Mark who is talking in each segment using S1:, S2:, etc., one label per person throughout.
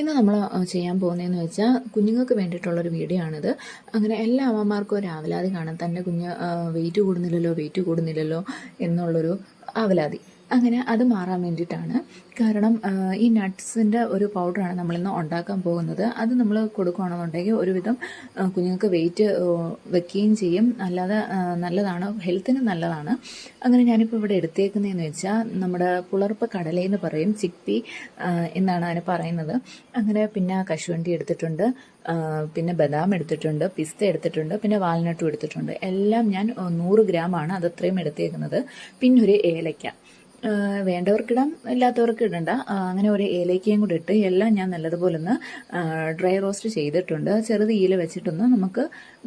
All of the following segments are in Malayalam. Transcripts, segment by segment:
S1: ഇന്ന് നമ്മൾ ചെയ്യാൻ പോകുന്നതെന്ന് വെച്ചാൽ കുഞ്ഞുങ്ങൾക്ക് വേണ്ടിയിട്ടുള്ളൊരു വീഡിയോ ആണിത്. അങ്ങനെ എല്ലാ അമ്മമാർക്കും ഒരു ആവലാതി കാണാം തന്റെ കുഞ്ഞ് വെയിറ്റ് കൂടുന്നില്ലല്ലോ വെയിറ്റ് കൂടുന്നില്ലല്ലോ എന്നുള്ളൊരു ആവലാതി. അങ്ങനെ അത് മാറാൻ വേണ്ടിയിട്ടാണ്. കാരണം ഈ നട്ട്സിന്റെ ഒരു പൗഡറാണ് നമ്മളിന്ന് ഉണ്ടാക്കാൻ പോകുന്നത്. അത് നമ്മൾ കൊടുക്കുകയാണെന്നുണ്ടെങ്കിൽ ഒരുവിധം കുഞ്ഞുങ്ങൾക്ക് വെയിറ്റ് വെക്കുകയും ചെയ്യും. അല്ലാതെ നല്ലതാണ് ഹെൽത്തിന് നല്ലതാണ്. അങ്ങനെ ഞാനിപ്പോൾ ഇവിടെ എടുത്തേക്കുന്നതെന്ന് വെച്ചാൽ നമ്മുടെ പുളർപ്പ് കടലയെന്ന് പറയും ചിക്പി എന്നാണ് അതിന് പറയുന്നത്. അങ്ങനെ പിന്നെ കശുവണ്ടി എടുത്തിട്ടുണ്ട് പിന്നെ ബദാം എടുത്തിട്ടുണ്ട് പിസ്ത എടുത്തിട്ടുണ്ട് പിന്നെ വാൽനട്ടും എടുത്തിട്ടുണ്ട്. എല്ലാം ഞാൻ നൂറ് ഗ്രാമാണ് അത് അത്രയും എടുത്തേക്കുന്നത്. പിന്നൊരു ഏലയ്ക്ക വേണ്ടവർക്കിടാം ഇല്ലാത്തവർക്ക് ഇടണ്ട അങ്ങനെ ഒരു ഏലയ്ക്കയും കൂടി ഇട്ട് എല്ലാം ഞാൻ നല്ലതുപോലെ ഒന്ന് ഡ്രൈ റോസ്റ്റ് ചെയ്തിട്ടുണ്ട്. ചെറുത് ഈല വെച്ചിട്ടൊന്ന് നമുക്ക്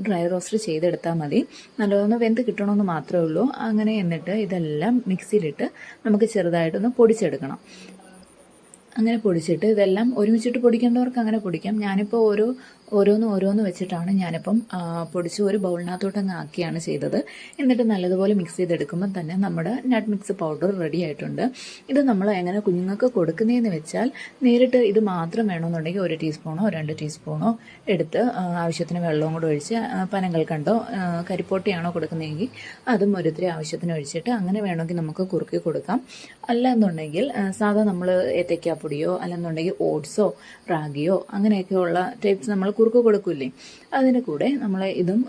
S1: ഡ്രൈ റോസ്റ്റ് ചെയ്തെടുത്താൽ മതി. നല്ലതൊന്ന് വെന്ത് കിട്ടണമെന്ന് മാത്രമേ ഉള്ളൂ. അങ്ങനെ എന്നിട്ട് ഇതെല്ലാം മിക്സിയിലിട്ട് നമുക്ക് ചെറുതായിട്ടൊന്ന് പൊടിച്ചെടുക്കണം. അങ്ങനെ പൊടിച്ചിട്ട് ഇതെല്ലാം ഒരുമിച്ചിട്ട് പൊടിക്കേണ്ടവർക്ക് അങ്ങനെ പൊടിക്കാം. ഞാനിപ്പോൾ ഓരോ ഓരോന്ന് ഓരോന്ന് വെച്ചിട്ടാണ് ഞാനിപ്പം പൊടിച്ച് ഒരു ബൗളിനകത്തോട്ട് അങ്ങ് ആക്കിയാണ് ചെയ്തത്. എന്നിട്ട് നല്ലതുപോലെ മിക്സ് ചെയ്തെടുക്കുമ്പോൾ തന്നെ നമ്മുടെ നട്ട് മിക്സ് പൗഡർ റെഡി ആയിട്ടുണ്ട്. ഇത് നമ്മൾ എങ്ങനെ കുഞ്ഞുങ്ങൾക്ക് കൊടുക്കുന്നതെന്ന് വെച്ചാൽ നേരിട്ട് ഇത് മാത്രം വേണമെന്നുണ്ടെങ്കിൽ ഒരു ടീസ്പൂണോ രണ്ട് ടീസ്പൂണോ എടുത്ത് ആവശ്യത്തിന് വെള്ളവും കൂടെ ഒഴിച്ച് പനങ്ങൾ കണ്ടോ കരിപ്പോട്ടിയാണോ കൊടുക്കുന്നതെങ്കിൽ അതും ഒരിത്തിരി ആവശ്യത്തിന് ഒഴിച്ചിട്ട് അങ്ങനെ വേണമെങ്കിൽ നമുക്ക് കുറുക്കി കൊടുക്കാം. അല്ല എന്നുണ്ടെങ്കിൽ സാധാ നമ്മൾ ഏത്തയ്ക്കാപ്പൊടിയോ അല്ലെന്നുണ്ടെങ്കിൽ ഓട്സോ റാഗിയോ അങ്ങനെയൊക്കെയുള്ള ടൈപ്സ് നമ്മൾ കുറുക്ക് കൊടുക്കില്ലേ? അതിന്റെ കൂടെ നമ്മൾ ഇതും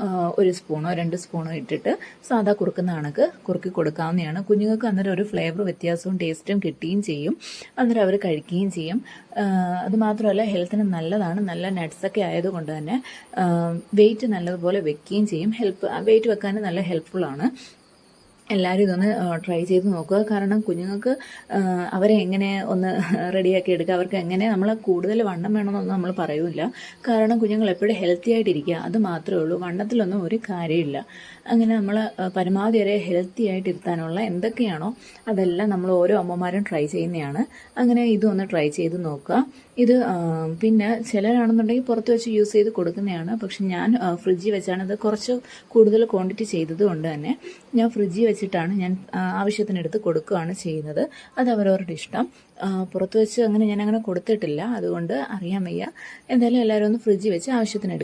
S1: ഒരു സ്പൂണോ രണ്ട് സ്പൂണോ ഇട്ടിട്ട് സാധാ കുറുക്കുന്ന കണക്ക് കുറുക്കി കൊടുക്കാവുന്നതാണ്. കുഞ്ഞുങ്ങൾക്ക് അന്നേരം ഒരു ഫ്ലേവർ വ്യത്യാസവും ടേസ്റ്റും കിട്ടുകയും ചെയ്യും. അന്നേരം അവർ കഴിക്കുകയും ചെയ്യും. അതുമാത്രമല്ല അത് മാത്രമല്ല ഹെൽത്തിന് നല്ലതാണ്. നല്ല നട്ട്സൊക്കെ ആയതുകൊണ്ട് തന്നെ വെയിറ്റ് നല്ലതുപോലെ വെക്കുകയും ചെയ്യും. ഹെൽപ്പ് വെയിറ്റ് വെക്കാൻ നല്ല ഹെൽപ്ഫുള്ളാണ് എല്ലാവരും ഇതൊന്ന് ട്രൈ ചെയ്ത് നോക്കുക. കാരണം കുഞ്ഞുങ്ങൾക്ക് അവരെ എങ്ങനെ ഒന്ന് റെഡിയാക്കി എടുക്കുക അവർക്ക് എങ്ങനെ നമ്മൾ കൂടുതൽ വണ്ണം വേണമെന്നൊന്നും നമ്മൾ പറയൂല കാരണം കുഞ്ഞുങ്ങൾ എപ്പോഴും ഹെൽത്തി ആയിട്ടിരിക്കുക അത് മാത്രമേ ഉള്ളൂ. വണ്ണത്തിലൊന്നും ഒരു കാര്യമില്ല. അങ്ങനെ നമ്മൾ പരമാവധി വരെ ഹെൽത്തി ആയിട്ടിരുത്താനുള്ള എന്തൊക്കെയാണോ അതെല്ലാം നമ്മൾ ഓരോ അമ്മമാരും ട്രൈ ചെയ്യുന്നതാണ്. അങ്ങനെ ഇതൊന്ന് ട്രൈ ചെയ്ത് നോക്കുക. ഇത് പിന്നെ ചിലരാണെന്നുണ്ടെങ്കിൽ പുറത്ത് വെച്ച് യൂസ് ചെയ്ത് കൊടുക്കുന്നതാണ്. പക്ഷെ ഞാൻ ഫ്രിഡ്ജിൽ വെച്ചാണ് ഇത് കുറച്ച് കൂടുതൽ ക്വാണ്ടിറ്റി ചെയ്തത് കൊണ്ട് തന്നെ ഞാൻ ഫ്രിഡ്ജിൽ വെച്ചിട്ടാണ് ഞാൻ ആവശ്യത്തിനെടുത്ത് കൊടുക്കുകയാണ് ചെയ്യുന്നത്. അത് അവരവരുടെ ഇഷ്ടം. പുറത്ത് വെച്ച് അങ്ങനെ ഞാൻ അങ്ങനെ കൊടുത്തിട്ടില്ല. അതുകൊണ്ട് അറിയാൻ വയ്യ. എന്തായാലും എല്ലാവരും ഒന്ന് ഫ്രിഡ്ജിൽ വെച്ച് ആവശ്യത്തിന് എടുക്കുക